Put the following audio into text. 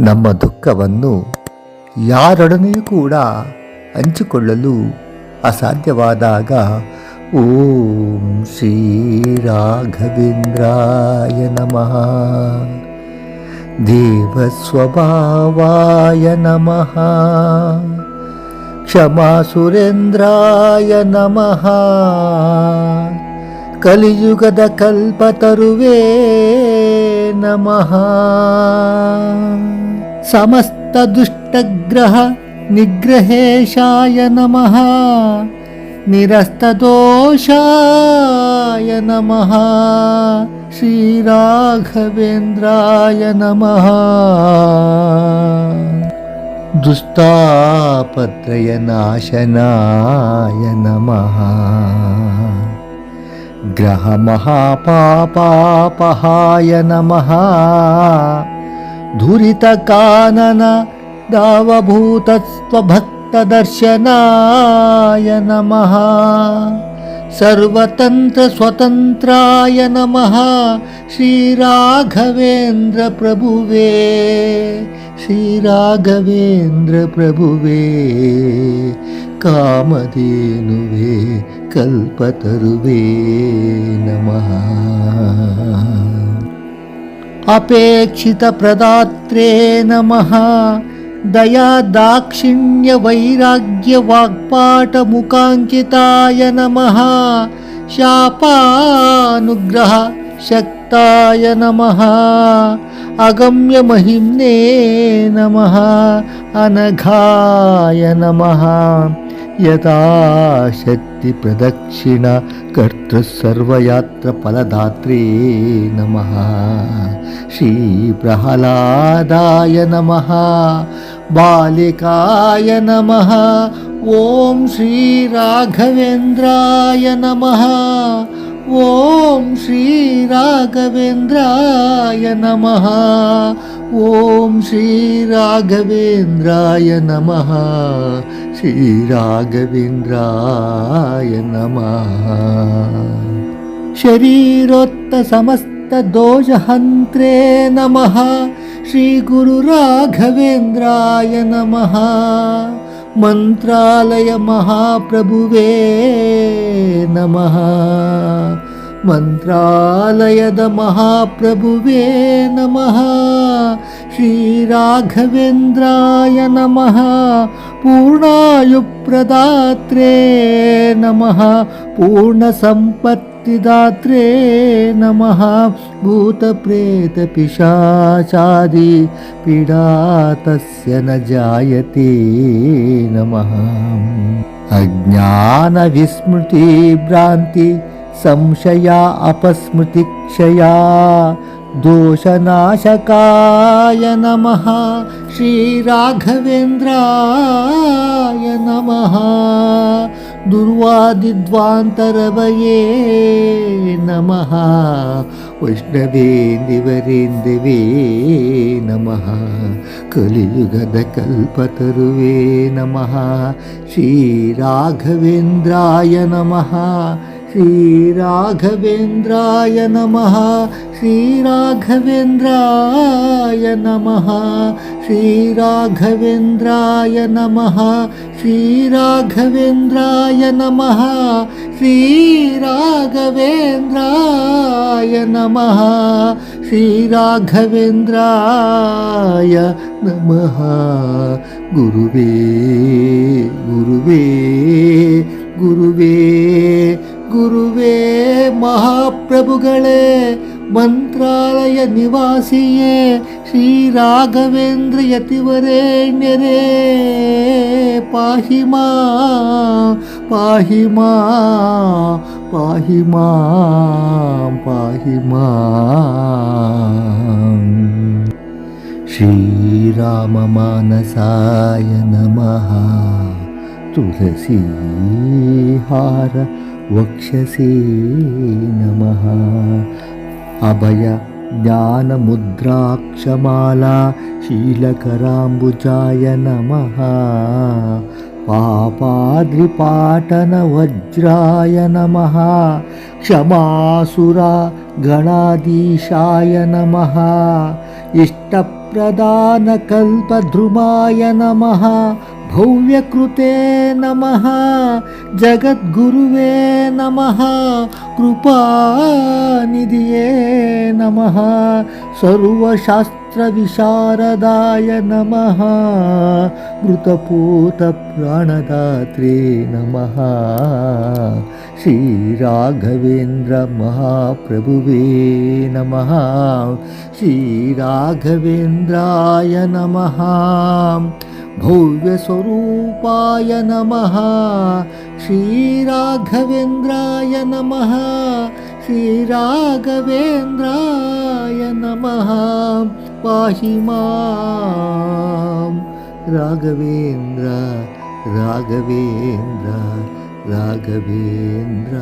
ನಮ್ಮ ದುಃಖವನ್ನು ಯಾರೊಡನೆಯೂ ಕೂಡ ಹಂಚಿಕೊಳ್ಳಲು ಅಸಾಧ್ಯವಾದಾಗ ಓಂ ಶ್ರೀ ರಾಘವೇಂದ್ರಾಯ ನಮಃ ದೇವಸ್ವಭಾವಾಯ ನಮಃ ಕ್ಷಮಾ ಸುರೇಂದ್ರಾಯ ನಮಃ కలియుగద కల్పతరువే నమ. సమస్త దుష్టగ్రహ నిగ్రహేశాయ నమ. నిరస్తదోషాయ నమ. శ్రీరాఘవేంద్రాయ నమ. दुष्टापत्रयनाशनाय नमः ग्रहमहापापापहाय नमः। धुरितकानन दावभूतस्त्वभक्तदर्शनाय नमः। सर्वतन्त्रस्वतन्त्राय नमः। श्रीराघवेन्द्रप्रभुवे श्रीराघवेन्द्रप्रभुवे कामधेनुवे कल्पतरुवे नमः। अपेक्षितप्रदात्रे नमः। दया दाक्षिण्यवैराग्यवाक्पाटमुखाङ्किताय नमः। शापानुग्रह शक्ताय नमः। अगम्यमहिम्ने नमः। अनघाय नमः। यथाशक्तिप्रदक्षिण कर्तृसर्वयात्रफलदात्रे नमः। श्रीप्रह्लादाय नमः। बालिकाय नमः। ॐ श्रीराघवेन्द्राय नमः। ॐ नमः। ॐ श्रीराघवेन्द्राय नमः। శ్రీ రాఘవేంద్రాయ నమ. శరీరోత్త సమస్త దోషహంత్రే నమ. శ్రీ గురు రాఘవేంద్రాయ నమ. మంత్రాలయ మహాప్రభువే నమ. మంత్రాలయద మహాప్రభువే నమ. श्रीराघवेन्द्राय नमः पूर्णायुप्रदात्रे नमः पूर्णसम्पत्तिदात्रे नमः भूतप्रेतपिशाचादि पीडा तस्य न जायते नमः अज्ञानविस्मृतिभ्रान्ति संशया अपस्मृतिक्षया दोषनाशकाय नमः। श्रीराघवेन्द्राय नमः। दुर्वादिद्वान्तरवये नमः। वैष्णवेन्दिवरेन्दिवे नमः। कलियुगदकल्पतरुवे नमः। श्रीराघवेन्द्राय नमः శ్రీరాఘవేంద్రాయ నమ శ్రీరాఘవేంద్రాయ నమ శ్రీరాఘవేంద్రాయ నమ శ్రీరాఘవేంద్రాయ నమ శ్రీరాఘవేంద్రాయ నమ శ్రీరాఘవేంద్రాయ నమ గురువే గురువే ಮಹಾಪ್ರಭುಗಳೇ ಮಂತ್ರಾಲಯ ನಿವಾಸಿಯೇ ಶ್ರೀ ರಾಘವೇಂದ್ರ ಯತಿವರೇಣ್ಯರೇ ಪಾಹಿ ಮಾ ಪಾಹಿ ಮಾ ಪಾಹಿ ಮಾ ಪಾಹಿ वक्षसि नमः। अभयज्ञानमुद्राक्षमाला शीलकराम्बुजाय नमः। पापाद्रिपाटनवज्राय नमः। क्षमासुरा गणाधीशाय नमः। इष्टप्रदानकल्पध्रुमाय नमः। भव्यकृते नमः। जगद्गुरुवे नमः। कृपानिधिये नमः। सर्वशास्त्रविशारदाय नमः। मृतपूतप्राणदात्रे नमः। श्रीराघवेन्द्रमहाप्रभुवे नमः। श्रीराघवेन्द्राय नमः। भव्यस्वरूपाय नमः। श्रीराघवेन्द्राय नमः। श्रीराघवेन्द्राय नमः। पाहि मां राघवेन्द्र राघवेन्द्र राघवेन्द्र